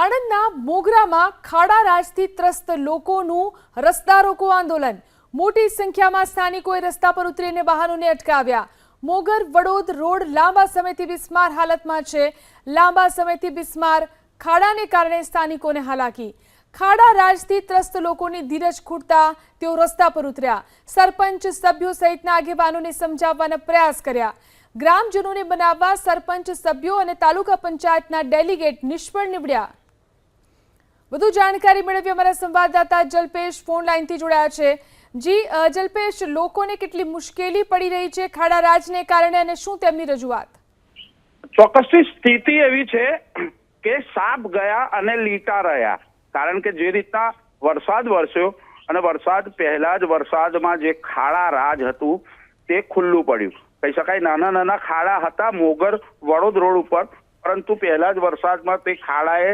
આણંદના મોગરામાં ખાડા રાજથી ત્રસ્ત લોકોનું રસ્તા રોકો આંદોલન. મોટી સંખ્યામાં સ્થાનિકોએ રસ્તા પર ઉતરીને વાહનોને અટકાવ્યા. મોગર વડોદ રોડ લાંબા સમયથી બિસ્માર હાલતમાં છે. લાંબા સમયથી બિસ્માર ખાડાને કારણે સ્થાનિકોને હાલાકી. ખાડા રાજથી ત્રસ્ત લોકોની ધીરજ ખૂટતા તેઓ રસ્તા પર ઉતર્યા. સરપંચ, સભ્યો સહિતના આગેવાનોને સમજાવવાના પ્રયાસ કર્યા. ગ્રામજનોને બનાવવા સરપંચ, સભ્યો અને તાલુકા પંચાયતના ડેલિગેટ નિષ્ફળ નીવડ્યા. વધુ જાણકારી મેળવી અમારા સંવાદદાતા જલ્પેશ ફોન લાઈનથી જોડાયા છે. જી જલ્પેશ, લોકોને કેટલી મુશ્કેલી પડી રહી છે ખાડા રાજને કારણે અને શું તેમની રજૂઆત? ચોક્કસથી સ્થિતિ એવી છે કે સાપ ગયા અને લીટા રહ્યા. કારણ કે જે રીતના વરસાદ વરસ્યો અને વરસાદ પહેલા જ વરસાદમાં જે ખાડા રાજ હતું તે ખુલ્લું પડ્યું. કહી શકાય નાના નાના ખાડા હતા મોગર વડોદ રોડ ઉપર, પરંતુ પહેલા જ વરસાદમાં તે ખાડાએ